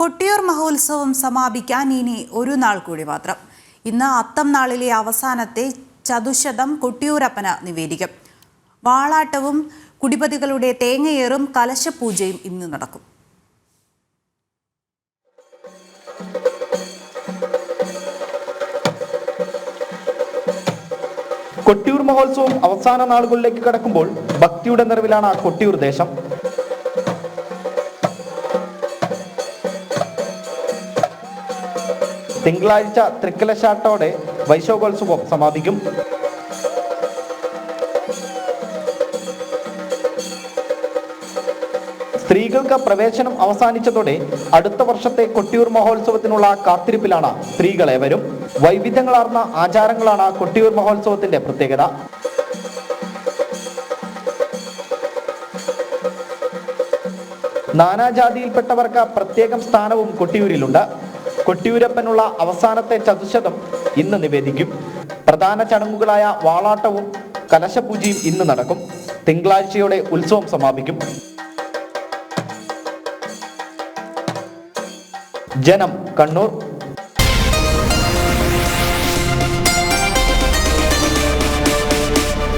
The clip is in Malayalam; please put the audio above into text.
കൊട്ടിയൂർ മഹോത്സവം സമാപിക്കാൻ ഇനി ഒരു നാൾ കൂടി മാത്രം. ഇന്ന് അത്തം നാളിലെ അവസാനത്തെ ചതുശതം കൊട്ടിയൂരപ്പന നിവേദിക്കും. വാളാട്ടവും കുടിപതികളുടെ തേങ്ങയേറും കലശപൂജയും ഇന്ന് നടക്കും. കൊട്ടിയൂർ മഹോത്സവം അവസാന നാളുകളിലേക്ക് കടക്കുമ്പോൾ ഭക്തിയുടെ നിറവിലാണ് ആ കൊട്ടിയൂർ ദേശം. തിങ്കളാഴ്ച തൃക്കലശാട്ടോടെ വൈശോകോത്സവം സമാപിക്കും. സ്ത്രീകൾക്ക് പ്രവേശനം അവസാനിച്ചതോടെ അടുത്ത വർഷത്തെ കൊട്ടിയൂർ മഹോത്സവത്തിനുള്ള കാത്തിരിപ്പിലാണ് സ്ത്രീകളെ സ്ത്രീകളേവരും വൈവിധ്യങ്ങളാർന്ന ആചാരങ്ങളാണ് കൊട്ടിയൂർ മഹോത്സവത്തിന്റെ പ്രത്യേകത. നാനാജാതിയിൽപ്പെട്ടവർക്ക് പ്രത്യേകം സ്ഥാനവും കൊട്ടിയൂരിലുണ്ട്. കൊട്ടിയൂരപ്പനുള്ള അവസാനത്തെ ചതുശതം ഇന്ന് നിവേദിക്കും. പ്രധാന ചടങ്ങുകളായ വാളാട്ടവും കലശപൂജയും ഇന്ന് നടക്കും. തിങ്കളാഴ്ചയോടെ ഉത്സവം സമാപിക്കും. ജനം കണ്ണൂർ